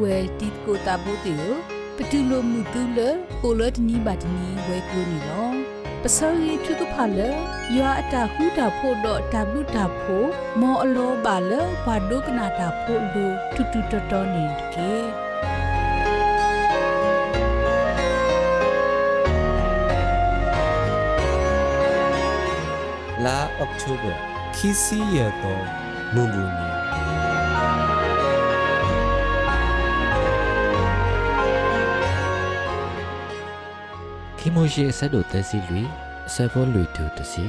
ဝဲတီကိုတာဘိုတီယပတူလိုမူတူလပိုလတ်နီဘတ်နီဝဲကူနီလောပစောရီထုကဖာလယွာအတာဟူတာဖို့တော့တဘလူတာဖို့မောအလောပါလဘာဒုကနာတာဖို့လူတူတူတော်တော်နေတကေလာအောက်တိုဘာခီစီရတော့မူဘူးနီ ခိမိုရှိအဆက်တို့တက်စီလူအဆက်ဖို့လူတူတစီ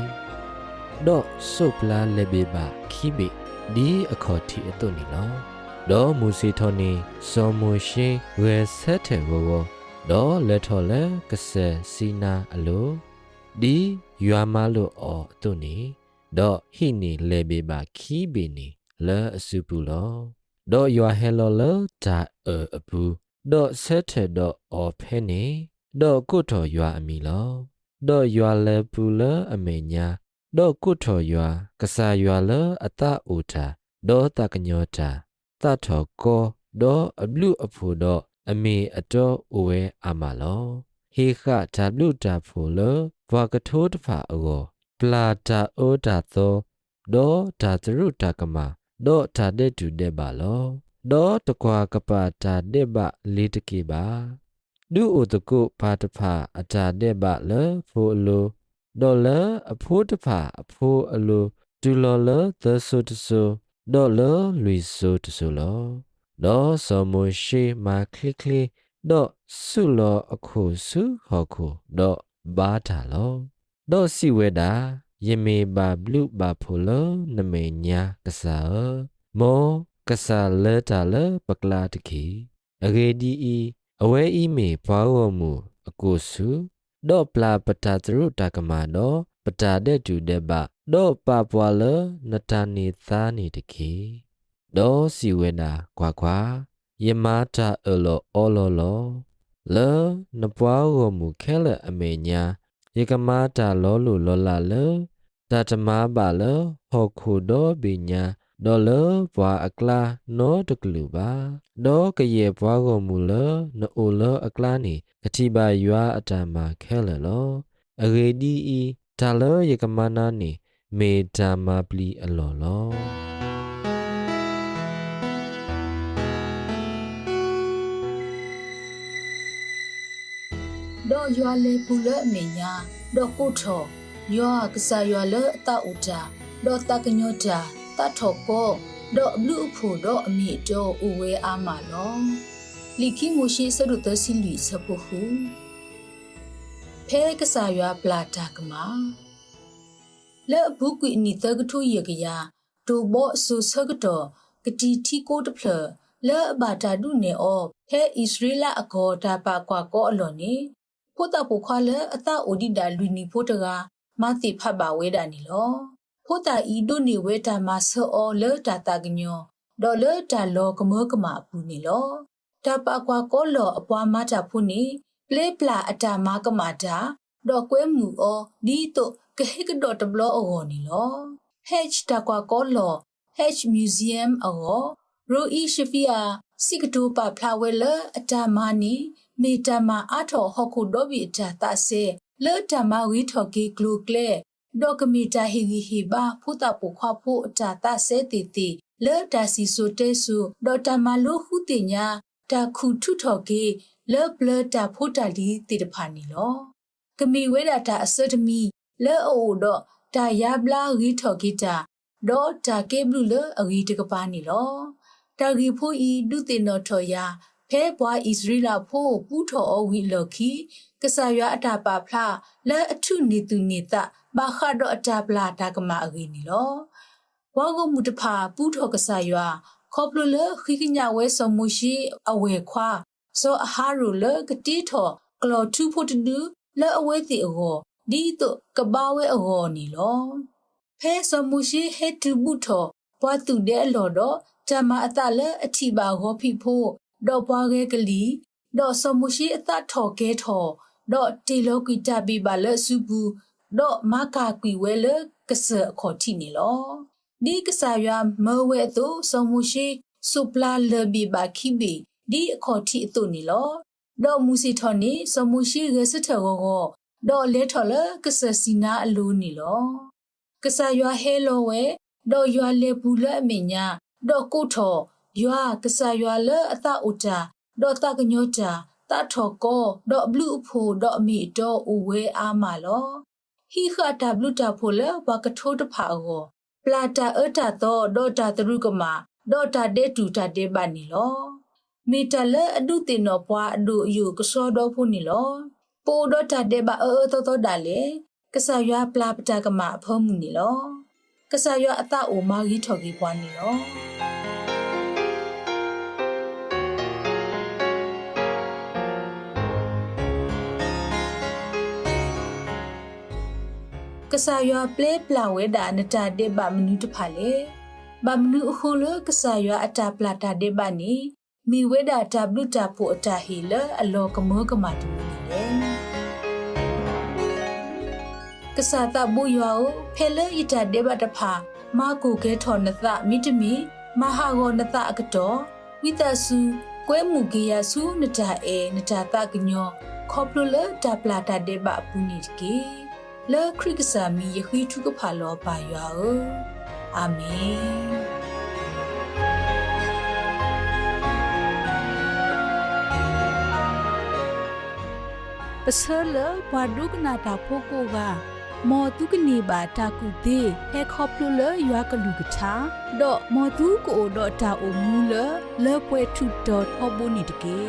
တော့ဆုပ်လာလေဘေဘာခိဘေဒီအခေါ်တီအတုန်နီနော်တော့မူစီထော်နီစောမူရှိဝဲဆက်တဲ့ဝဝတော့လက်ထော်လဲကဆယ်စီနာအလိုဒီယွာမလို့အော်အတုန်နီတော့ဟိနီလေဘေဘာခိဘေနီလဲအစုပူလောတော့ယွာဟဲလောလတာအပူတော့ဆက်တဲ့တော့အော်ဖဲနေ ဒေါ်ကုထော်ရွာအမီလောဒေါ်ရွာလဲပူလအမေညာဒေါ်ကုထော်ရွာကဆာရွာလအတအိုတာဒေါ်တကညောတာတထော်ကောဒေါ်အဘလူအဖို့ဒေါ်အမေအတော်အိုဝဲအာမလောဟေခတာဘလူတာဖိုလဘွာကထိုးတဖာအောပလာတာအိုတာသောဒေါ်တာသရုတာကမဒေါ်တာတဲ့တူတဲ့ပါလောဒေါ်တကွာကပါတာတဲ့ပါလေးတကေပါ ဒုဥတကုပါတဖာအတာတဲ့ပါလေဖိုအလိုဒေါ်လာအဖိုးတဖာအဖိုးအလိုဒူလော်လာသဆုတဆုဒေါ်လာလူဆုတဆုလောဒေါ်စမရှိမာခလီခလီဒေါ်ဆုလောအခုဆုဟောခုဒေါ်ဘာတာလောဒေါ်စီဝဲတာယမေဘာဘလူဘာဖိုလောနမေညာကစားမောကစားလဲတာလပကလာတခီအဂေဒီအီ အဝဲဤမေဘာဝမှုအကိုစုဒေါပလာပတာသရုတကမာနောပတာတဲ့တူတဲ့ဘဒေါပပွာလနတနီသားနေတခေဒေါစီဝဲနာကွာကွာယမတာအလောအောလောလောလေနပွားဝမှုခဲလအမေညာယေကမာတာလောလူလောလာလေတတမပါလဟောခုဒေါဘိညာ ဒေါ်လဘွာအကလာနောတကလူပါဒေါ်ကရေဘွာကိုမူလနိုလအကလာနေကတိပါယွာအတမခဲလလောအဂေဒီဤဒါလယကမနာနေမေတမပလီအလောလောဒေါ်ရွာလေပူလအမေညာဒေါ်ကိုထော်ရွာကစားရွာလအတဥတာဒေါ်တကညောတာ တထော်ကောဒေါ်ဘလူးဖို့ဒေါ်အမေတော်ဥဝဲအားမလောလီခိမိုရှိဆရုတစီလီစပုဟုဖဲကစားရွာပလာတာကမာလဲ့ဘူးကွီနီတကထူရကရဒိုဘောဆူဆကတော်ကတိတီကိုတဖလလဲ့ဘာတာဒုနေအောဖဲဣသရေလအကောတာပါကွာကောအလော်နေဖို့တာပိုခွာလဲအတအိုဒီဒါလူနီဖို့တကမတိဖတ်ပါဝဲတာနီလော ဖို့တာဤဒုနေဝဲတာမဆောအောလဲတာတာကညောဒေါ်လဲတာလောကမောကမပူနီလောတာပါကွာကောလောအပွားမတာဖို့နေပလေပလာအတာမကမာတာဒေါ်ကွဲမှုအောဒီတော့ကဟေကဒေါ်တဘလောအောနီလော H တာကွာကောလော H Museum အောရိုအီရှိဖီယာစိကတူပါဖလာဝဲလအတာမနီမေတမအထောဟခုဒိုဘီတာတဆေလေတမဝီထော်ကီဂလူကလေ ဒေါကမီတာဟီဂီဟီဘာဖူတာပူခွာဖူအတာတဆေတီတီလေတာစီဆိုတဲဆူဒေါ်တမလိုဟုတင်ညာတာခုထုထော်ကီလေဘလတာဖူတာလီတီတဖာနီလောကမီဝဲတာတာအစတမီလေအိုတော့တာယဘလာဂီထော်ကီတာဒေါ်တာကေဘလူလေအဂီတကပါနီလောတာဂီဖိုဤဒုတင်တော်ထော်ယာဖဲဘွားဣသရေလဖို့ပူထော်အဝီလော်ခီကဆာရွာအတာပါဖလားလဲအထုနေသူနေတာ ဘာခါတော့အတာပလာတာကမအဂီနီလောဝါဂမူတဖာပူထော်ကဆာရွာခေါပလလခိကညာဝဲဆမှုရှိအဝဲခွာစောအဟာရူလကတိထော်ကလော်တူဖို့တူလဲအဝဲတီအောဒီတော့ကဘာဝဲအောနီလောဖဲဆမှုရှိဟက်တူဘူးထော်ဘွားသူတဲ့အလော်တော့တမအတလဲအထီပါဟောဖိဖို့ဒေါ်ပွားခဲကလီဒေါ်ဆမှုရှိအသထော်ကဲထော်ဒေါ်တီလောကီတာဘီပါလဲစုဘူး ဒေါ်မကာကွီဝဲလကဆအခေါ်တိနေလောဒီကဆာယမဝဲသူဆမှုရှိစုပလာလဘီဘာခိဘီဒီအခေါ်တိအတုနီလောဒေါ်မူစီထော်နီစမူရှိရစထရောကိုဒေါ်လဲထော်လကဆစီနာအလိုနီလောကဆာရွာဟဲလောဝဲဒေါ်ရွာလေပူလအမညာဒေါ်ကုထော်ရွာကဆာရွာလအတဥတာဒေါ်တကညောတာတထော်ကောဒေါ်ဘလူးဖို့ဒေါ်အမီဒေါ်ဦးဝဲအားမလော ဟီခတာဘလူတာဖို့လဘကထိုးတဖာကိုပလာတာအတာတော့ဒေါ်တာတရုကမာဒေါ်တာဒေတူတာဒေပါနီလောမီတလအဒုတင်တော့ဘွားအဒုအယူကစောတော့ဖို့နီလောပိုဒေါ်တာဒေပါအောတော်တော်ဒါလေကဆာရွာပလာပတာကမာအဖုံးမှုနီလောကဆာရွာအတအိုမာကြီးထော်ကြီးဘွားနီလော ကဆာရွာပလေပလာဝဲဒါနတာတေဘမနုတဖာလေဘမနုအခုလကဆာရွာအတာပလာတာတေဘနီမီဝဲဒါတဘလူတာဖို့အတာဟီလအလောကမောကမာတူနီလေကဆာတဘူရွာကိုဖဲလေဣတာတေဘတဖာမာကူကဲထော်နသမိတမီမဟာဂောနသအကတော်ဝိတဆုကွဲမှုကေယဆုနတာအေနတာတကညောခေါပလလတာပလာတာတေဘပူနီတကေ လေခရစ်ကစာမီယခိထုကဖာလောပါယောအာမင်ပစလဘဝဒုကနာတာဖိုကိုကမောတုကနေပါတာကုသေးဟဲခေါပလူလရွာကလူကချာဒေါ်မောတုကိုဒေါ်တာအိုမူလလေပွဲထုဒေါ်ဟဘုန်နီတကေ